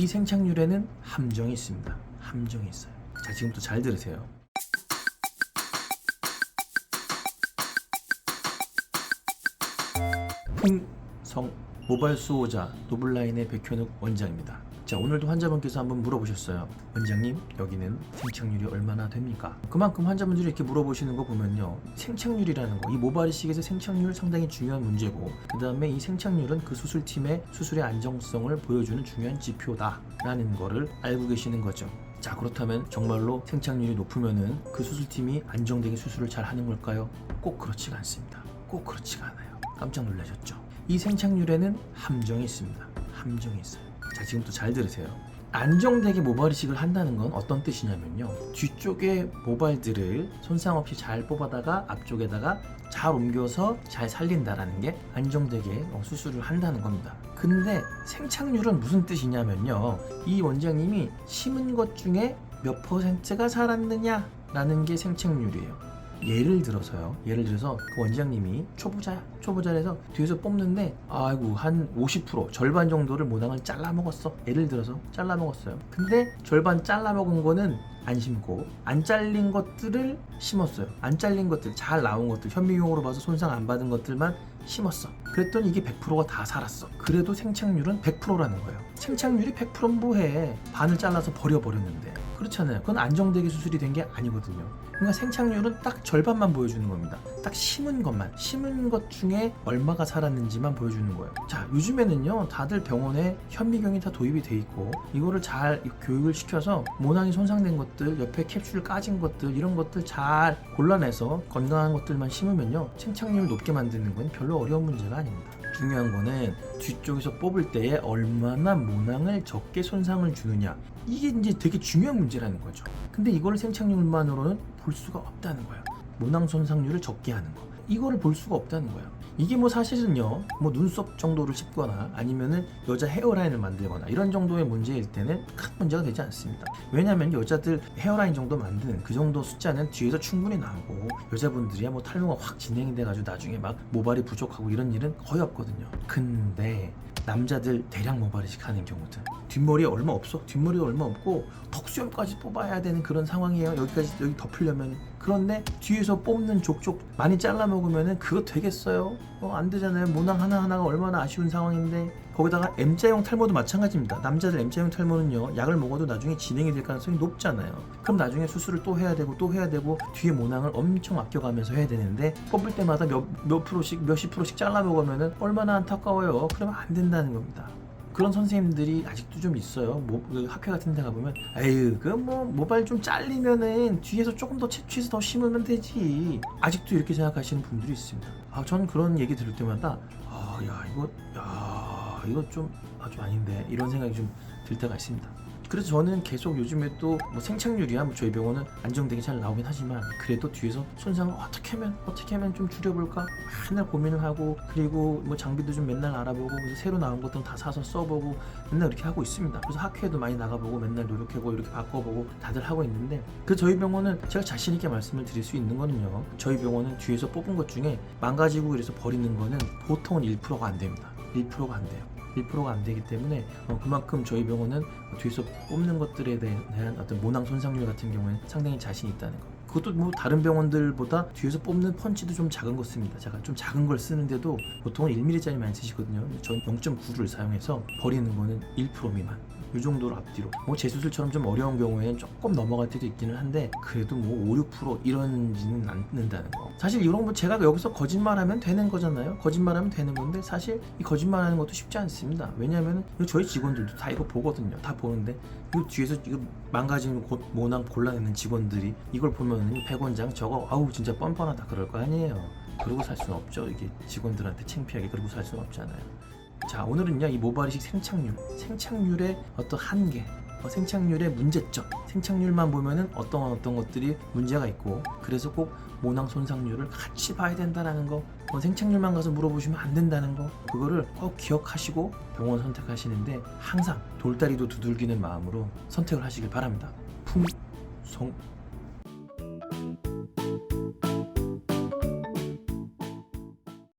이 생착률에는 함정이 있습니다. 함정이 있어요. 자, 지금부터 잘 들으세요. 풍성 모바일 수호자 노블라인의 백현욱 원장입니다. 자 오늘도 환자분께서 한번 물어보셨어요. 원장님 여기는 생착률이 얼마나 됩니까? 그만큼 환자분들이 이렇게 물어보시는 거 보면요. 생착률이라는 거 이 모바일 이식에서 생착률 상당히 중요한 문제고 그 다음에 이 생착률은 그 수술팀의 수술의 안정성을 보여주는 중요한 지표다 라는 거를 알고 계시는 거죠. 자 그렇다면 정말로 생착률이 높으면은 그 수술팀이 안정되게 수술을 잘 하는 걸까요? 꼭 그렇지가 않습니다. 꼭 그렇지가 않아요. 깜짝 놀라셨죠? 이 생착률에는 함정이 있습니다. 함정이 있어요. 자, 지금부터 잘 들으세요. 안정되게 모발 이식을 한다는 건 어떤 뜻이냐면요. 뒤쪽에 모발들을 손상 없이 잘 뽑아다가 앞쪽에다가 잘 옮겨서 잘 살린다라는 게 안정되게 어, 수술을 한다는 겁니다. 근데 생착률은 무슨 뜻이냐면요. 이 원장님이 심은 것 중에 몇 퍼센트가 살았느냐 라는 게 생착률이에요. 예를 들어서요. 예를 들어서 그 원장님이 초보자야. 초보자라서 뒤에서 뽑는데 아이고 한 50% 절반 정도를 모낭을 잘라 먹었어. 예를 들어서 잘라 먹었어요. 근데 절반 잘라 먹은 거는 안 심고 안 잘린 것들을 심었어요. 안 잘린 것들 잘 나온 것들 현미용으로 봐서 손상 안 받은 것들만 심었어. 그랬더니 이게 100%가 다 살았어. 그래도 생착률은 100%라는 거예요. 생착률이 100%는 뭐해? 반을 잘라서 버려버렸는데. 그렇잖아요. 그건 안정되게 수술이 된 게 아니거든요. 그러니까 생착률은 딱 절반만 보여주는 겁니다. 딱 심은 것만, 심은 것 중에 얼마가 살았는지만 보여주는 거예요. 자, 요즘에는요, 다들 병원에 현미경이 다 도입이 돼 있고, 이거를 잘 교육을 시켜서 모낭이 손상된 것 들, 옆에 캡슐 까진 것들, 이런 것들 잘 골라내서 건강한 것들만 심으면요, 생착률 높게 만드는 건 별로 어려운 문제가 아닙니다. 중요한 거는 뒤쪽에서 뽑을 때에 얼마나 모낭을 적게 손상을 주느냐. 이게 이제 되게 중요한 문제라는 거죠. 근데 이걸 생착률만으로는 볼 수가 없다는 거예요. 모낭 손상률을 적게 하는 거. 이거를 볼 수가 없다는 거예요 이게 뭐 사실은요 뭐 눈썹 정도를 씹거나 아니면은 여자 헤어라인을 만들거나 이런 정도의 문제일 때는 큰 문제가 되지 않습니다. 왜냐하면 여자들 헤어라인 정도 만드는 그 정도 숫자는 뒤에서 충분히 나오고 여자분들이야 뭐 탈모가 확 진행이 돼가지고 나중에 막 모발이 부족하고 이런 일은 거의 없거든요. 근데 남자들 대량 모발 이식 하는 경우들 뒷머리에 얼마 없어? 뒷머리에 얼마 없고 턱수염까지 뽑아야 되는 그런 상황이에요. 여기까지 여기 덮으려면 그런데 뒤에서 뽑는 족족 많이 잘라 먹으면은 그거 되겠어요? 어, 안 되잖아요. 모낭 하나하나가 얼마나 아쉬운 상황인데. 거기다가 M자형 탈모도 마찬가지입니다. 남자들 M자형 탈모는요 약을 먹어도 나중에 진행이 될 가능성이 높잖아요. 그럼 나중에 수술을 또 해야 되고 또 해야 되고 뒤에 모낭을 엄청 아껴가면서 해야 되는데 뽑을 때마다 몇, 몇 프로씩 몇십 프로씩 잘라 먹으면은 얼마나 안타까워요. 그러면 안 된다는 겁니다 그런 선생님들이 아직도 좀 있어요. 모, 그 학회 같은 데 가보면, 에휴, 그 뭐, 모발 좀 잘리면은 뒤에서 조금 더 채취해서 더 심으면 되지. 아직도 이렇게 생각하시는 분들이 있습니다. 아, 저는 그런 얘기 들을 때마다, 아, 야, 이거, 야, 이거 좀, 아주 아닌데. 이런 생각이 좀 들 때가 있습니다. 그래서 저는 계속 요즘에 또 뭐 생착률이야 뭐 저희 병원은 안정되게 잘 나오긴 하지만 그래도 뒤에서 손상을 어떻게 하면 어떻게 하면 좀 줄여볼까 맨날 고민을 하고 그리고 뭐 장비도 좀 맨날 알아보고 그래서 새로 나온 것들 다 사서 써보고 맨날 이렇게 하고 있습니다. 그래서 학회도 많이 나가보고 맨날 노력하고 이렇게 바꿔보고 다들 하고 있는데 그 저희 병원은 제가 자신 있게 말씀을 드릴 수 있는 거는요. 저희 병원은 뒤에서 뽑은 것 중에 망가지고 이래서 버리는 거는 보통은 1%가 안 됩니다. 1%가 안 돼요. 1%가 안 되기 때문에 어, 그만큼 저희 병원은 뒤에서 뽑는 것들에 대한 어떤 모낭 손상률 같은 경우에는 상당히 자신이 있다는 거. 그것도 뭐 다른 병원들보다 뒤에서 뽑는 펀치도 좀 작은 거 씁니다. 제가 좀 작은 걸 쓰는데도 보통은 1mm짜리 많이 쓰시거든요. 전 0.9를 사용해서 버리는 거는 1% 미만. 이 정도로 앞뒤로. 뭐 재수술처럼 좀 어려운 경우에는 조금 넘어갈 때도 있기는 한데 그래도 뭐 5, 6% 이런지는 않는다는 거. 사실 이런 거 제가 여기서 거짓말하면 되는 거잖아요. 거짓말하면 되는 건데 사실 이 거짓말하는 것도 쉽지 않습니다. 왜냐하면 저희 직원들도 다 이거 보거든요. 다 보는데 이 뒤에서 이거 망가진 고- 모낭 골라내는 직원들이 이걸 보면 100원장 저거 아우 진짜 뻔뻔하다 그럴 거 아니에요. 그러고 살 수는 없죠. 이게 직원들한테 창피하게 그러고 살 수는 없잖아요 자 오늘은요 이 모발이식 생착률 생착률의 어떤 한계 어, 생착률의 문제점 생착률만 보면은 어떤 어떤 것들이 문제가 있고 그래서 꼭 모낭 손상률을 같이 봐야 된다라는 거 어, 생착률만 가서 물어보시면 안 된다는 거 그거를 꼭 기억하시고 병원 선택하시는데 항상 돌다리도 두들기는 마음으로 선택을 하시길 바랍니다. 풍성